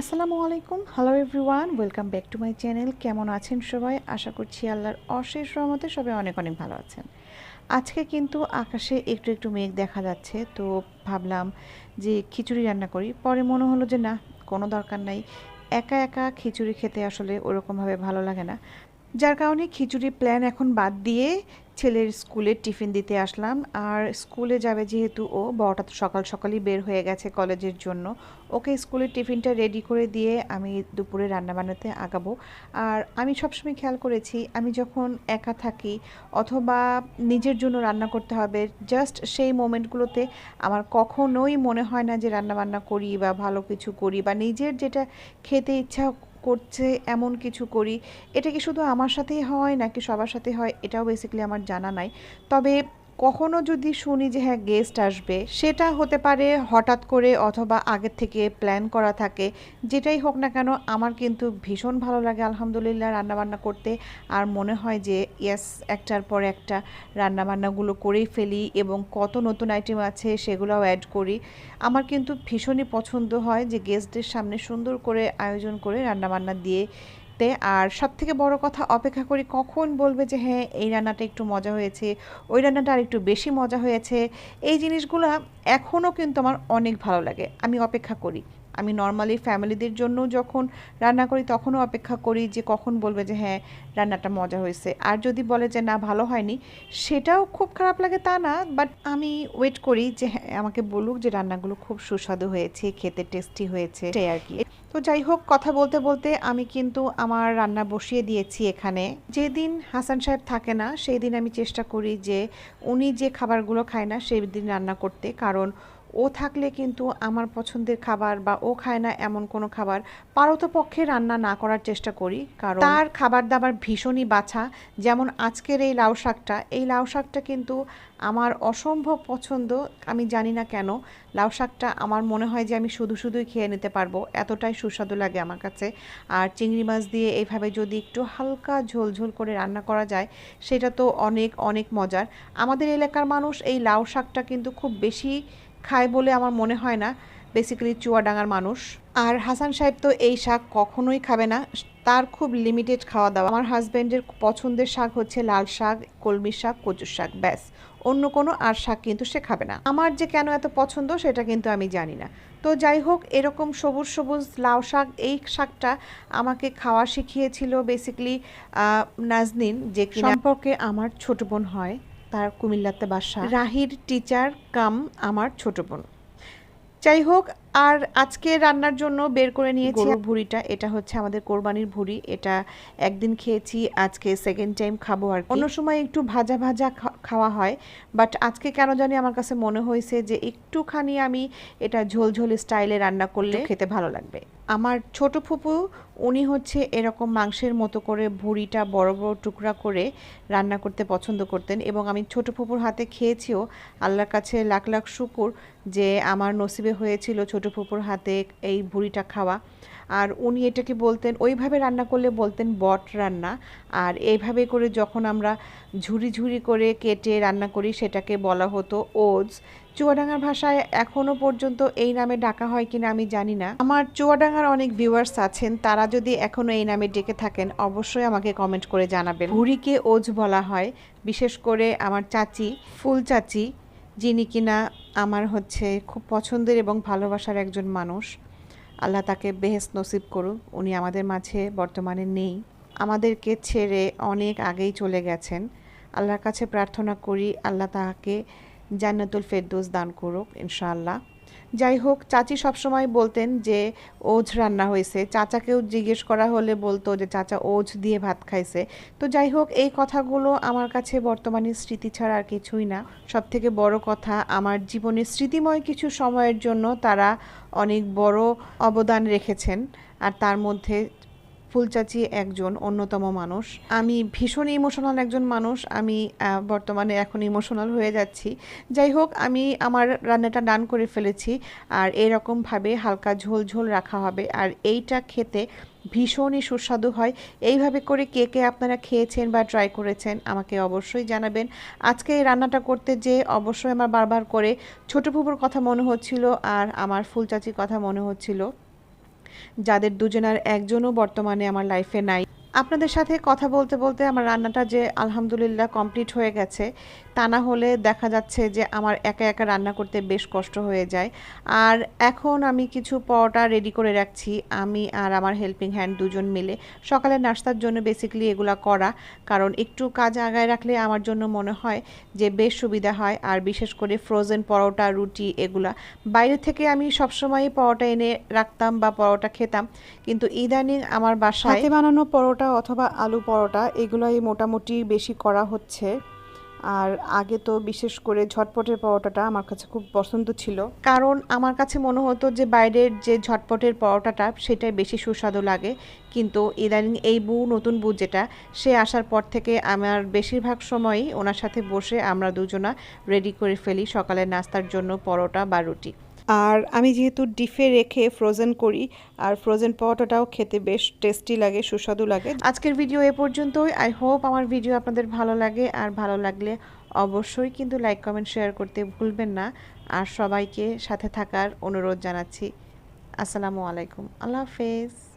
আসসালামু আলাইকুম। Hello everyone welcome back to my channel কেমন আছেন সবাই? আশা করছি আল্লাহর অশেষ রহমতে সবাই অনেক অনেক ভালো আছেন। আজকে কিন্তু আকাশে একটু একটু মেঘ দেখা যাচ্ছে, তো ভাবলাম যে খিচুড়ি রান্না করি। পরে মনে হলো যে না, কোনো দরকার নাই। একা একা খিচুড়ি খেতে আসলে ওরকমভাবে ভালো লাগে না। যার কারণে খিচুড়ি প্ল্যান এখন বাদ দিয়ে ছেলের স্কুলে টিফিন দিতে আসলাম। আর স্কুলে যাবে যেহেতু ও, বড়টা তো সকাল সকালই বের হয়ে গেছে কলেজের জন্য। ওকে স্কুলের টিফিনটা রেডি করে দিয়ে আমি দুপুরে রান্না বানাতে আগাবো। আর আমি সবসময় খেয়াল করেছি, আমি যখন একা থাকি অথবা নিজের জন্য রান্না করতে হবে জাস্ট সেই মোমেন্টগুলোতে আমার কখনোই মনে হয় না যে রান্না বান্না করি বা ভালো কিছু করি বা নিজের যেটা খেতে ইচ্ছা করছে, এমন কিছু করি, এটা কি শুধু আমার সাথেই হয় নাকি সবার সাথে হয়? এটাও বেসিক্যালি আমার জানা নাই। তবে কখনো যদি শুনি যে হ্যাঁ গেস্ট আসবে, সেটা হতে পারে হঠাৎ করে অথবা আগের থেকে প্ল্যান করা থাকে। যেটাই হোক না কেন, আমার কিন্তু ভীষণ ভালো লাগে আলহামদুলিল্লাহ রান্নাবান্না করতে। আর মনে হয় যে ইয়াস একটার পর একটা রান্নাবান্নাগুলো করেই ফেলি এবং কত নতুন আইটেম আছে সেগুলোও অ্যাড করি। আমার কিন্তু ভীষণই পছন্দ হয় যে গেস্টদের সামনে সুন্দর করে আয়োজন করে রান্নাবান্না দিয়ে তে আর সব থেকে বড় কথা, অপেক্ষা করি কখন বলবে যে হ্যাঁ এই রান্নাটা একটু মজা হয়েছে, ওই রান্নাটা আর একটু বেশি মজা হয়েছে। এই জিনিসগুলো এখনও কিন্তু আমার অনেক ভালো লাগে। আমি অপেক্ষা করি। আমি নর্মালি ফ্যামিলিদের জন্য যখন রান্না করি, তখনও অপেক্ষা করি যে কখন বলবে যে হ্যাঁ রান্নাটা মজা হয়েছে। আর যদি বলে যে না, ভালো হয়নি, সেটাও খুব খারাপ লাগে তা না বাট আমি ওয়েট করি যে হ্যাঁ আমাকে বলুক যে রান্নাগুলো খুব সুস্বাদু হয়েছে, খেতে টেস্টি হয়েছে। এটাই আর কি। তো যাই হোক, কথা বলতে বলতে আমি কিন্তু আমার রান্না বসিয়ে দিয়েছি এখানে। যেদিন হাসান সাহেব থাকে না সেই দিন আমি চেষ্টা করি যে উনি যে খাবারগুলো খায় না সেই দিন রান্না করতে। কারণ ও থাকলে কিন্তু আমার পছন্দের খাবার বা ও খায় না এমন কোনো খাবার পারতপক্ষে রান্না না করার চেষ্টা করি, কারণ তার খাবার দাবার ভীষণই বাছা। যেমন আজকের এই লাউ শাকটা, এই লাউ শাকটা কিন্তু আমার অসম্ভব পছন্দ, আমি জানি না কেন। লাউ শাকটা আমার মনে হয় যে আমি শুধু শুধুই খেয়ে নিতে পারব, এতটাই সুস্বাদু লাগে আমার কাছে। আর চিংড়ি মাছ দিয়ে এইভাবে যদি একটু হালকা ঝোল ঝোল করে রান্না করা যায়, সেটা তো অনেক অনেক মজার। আমাদের এলাকার মানুষ এই লাউ শাকটা কিন্তু খুব বেশি খায় বলে আমার মনে হয় না বেসিক্যালি চুয়াডাঙ্গার মানুষ। আর হাসান সাহেব তো এই শাক কখনোই খাবে না, তার খুব লিমিটেড খাওয়া দাওয়া। আমার হাজব্যান্ডের পছন্দের শাক হচ্ছে লাল শাক, কলমি শাক, কচুর শাক, ব্যাস। অন্য কোনো আর শাক কিন্তু সে খাবে না। আমার যে কেন এত পছন্দ সেটা কিন্তু আমি জানি না। তো যাই হোক, এরকম সবুজ সবুজ লাউ শাক, এই শাকটা আমাকে খাওয়া শিখিয়েছিল বেসিক্যালি নাজনিন যে সম্পর্কে আমার ছোট বোন হয় তার কুমিল্লাতে বাসা। রাহির টিচার কাম আমার ছোট বোন। যাই হোক আর আজকে রান্নার জন্য বের করে নিয়েছি ভুড়িটা। এটা হচ্ছে আমাদের কোরবানির ভুড়ি। এটা একদিন খেয়েছি আজকে সেকেন্ড টাইম খাব আর অন্য সময় একটু ভাজা ভাজা খাওয়া হয় বাট আজকে কেন জানি আমার কাছে মনে হয়েছে যে একটুখানি আমি এটা ঝোল ঝোল স্টাইলে রান্না করলে খেতে ভালো লাগবে। আমার ছোট ফুপু উনি হচ্ছে এরকম মাংসের মতো করে ভুড়িটা বড় বড় টুকরা করে রান্না করতে পছন্দ করতেন এবং আমি ছোট ফুপুর হাতে খেয়েছিও। আল্লাহর কাছে লাখ লাখ শুকুর যে আমার নসিবে হয়েছিল ছোট ফুপুর হাতে এই ভুড়িটা খাওয়া। আর উনি এটাকে বলতেন, ওইভাবে রান্না করলে বলতেন বট রান্না। আর এইভাবে করে যখন আমরা ঝুরি ঝুরি করে কেটে রান্না করি, সেটাকে বলা হতো ওজ চুয়াডাঙ্গার ভাষায় এখনও পর্যন্ত এই নামে ডাকা হয় কিনা আমি জানি না। আমার চুয়াডাঙ্গার অনেক ভিউয়ার্স আছেন, তারা যদি এখনও এই নামে ডেকে থাকেন, অবশ্যই আমাকে কমেন্ট করে জানাবেন। ভুড়িকে ওজ বলা হয়। বিশেষ করে আমার চাচি, ফুল চাচি যিনি কিনা আমার হচ্ছে খুব পছন্দের এবং ভালোবাসার একজন মানুষ। আল্লাহ তাকে বেহেস নসিব করুক, উনি আমাদের মাঝে বর্তমানে নেই। আমাদেরকে ছেড়ে অনেক আগেই চলে গেছেন। আল্লাহর কাছে প্রার্থনা করি, আল্লাহ তাহাকে জান্নাতুল ফেরদৌস দান করুক, ইনশাআল্লাহ। যাই হোক চাচি সবসময় বলতেন যে ওজ রান্না হয়েছে। চাচাকেও জিজ্ঞেস করা হলে বলতো যে, চাচা ওজ দিয়ে ভাত খাইছে। তো যাই হোক এই কথাগুলো আমার কাছে বর্তমানে স্মৃতি ছাড়া আর কিছুই না। সব থেকে বড় কথা, আমার জীবনে স্মৃতিময় কিছু সময়ের জন্য তারা অনেক বড় অবদান রেখেছেন। আর তার মধ্যে ফুলচাচি একজন অন্যতম মানুষ। আমি ভীষণ ইমোশনাল একজন মানুষ। আমি বর্তমানে এখন ইমোশনাল হয়ে যাচ্ছি। যাই হোক, আমি আমার রান্নাটা ডান করে ফেলেছি আর এরকমভাবে হালকা ঝোল ঝোল রাখা হবে। আর এইটা খেতে ভীষণই সুস্বাদু হয়। এইভাবে করে কে কে আপনারা খেয়েছেন বা ট্রাই করেছেন আমাকে অবশ্যই জানাবেন। আজকে এই রান্নাটা করতে যে অবশ্যই আমার বারবার করে ছোটো পুকুর কথা মনে হচ্ছিল আর আমার ফুল চাচির কথা মনে হচ্ছিল। যাদের দুজনের একজনও বর্তমানে আমার লাইফে নাই। আপনাদের সাথে কথা বলতে বলতে আমার রান্নাটা যে আলহামদুলিল্লাহ কমপ্লিট হয়ে গেছে তা না হলে দেখা যাচ্ছে যে আমার একা একা রান্না করতে বেশ কষ্ট হয়ে যায়। আর এখন আমি কিছু পরোটা রেডি করে রাখছি। আমি আর আমার হেল্পিং হ্যান্ড দুজন মিলে। সকালে নাস্তার জন্য বেসিক্যালি এগুলা করা। কারণ একটু কাজ আগায় রাখলে আমার জন্য মনে হয় যে বেশ সুবিধা হয়। আর বিশেষ করে ফ্রোজেন পরোটা, রুটি এগুলা। বাইরে থেকে আমি সবসময় পরোটা এনে রাখতাম বা পরোটা খেতাম। কিন্তু ইদানিং আমার বাসায় বানানো পরোটা অথবা আলু পরোটা এগুলোই মোটামুটি বেশি করা হচ্ছে। আর আগে তো বিশেষ করে ঝটপটের পরোটাটা আমার কাছে খুব পছন্দ ছিল। কারণ আমার কাছে মনে হতো যে বাইরের যে ঝটপটের পরোটাটা সেটাই বেশি সুস্বাদু লাগে। কিন্তু ইদানিং এই বউ নতুন বউ যেটা, সে আসার পর থেকে আমার বেশিরভাগ সময়ই ওনার সাথে বসে আমরা দুজনা রেডি করে ফেলি সকালের নাস্তার জন্য পরোটা বা রুটি। আর আমি যেহেতু ডিফে রেখে ফ্রোজেন করি, আর ফ্রোজেন পরোটাটাও খেতে বেশ টেস্টি লাগে, সুস্বাদু লাগে। আজকের ভিডিও এ পর্যন্তই। আই হোপ আমার ভিডিও আপনাদের ভালো লাগে, আর ভালো লাগলে অবশ্যই কিন্তু লাইক কমেন্ট শেয়ার করতে ভুলবেন না। আর সবাইকে সাথে থাকার অনুরোধ জানাচ্ছি। আসসালামু আলাইকুম। আল্লাহ হাফেজ।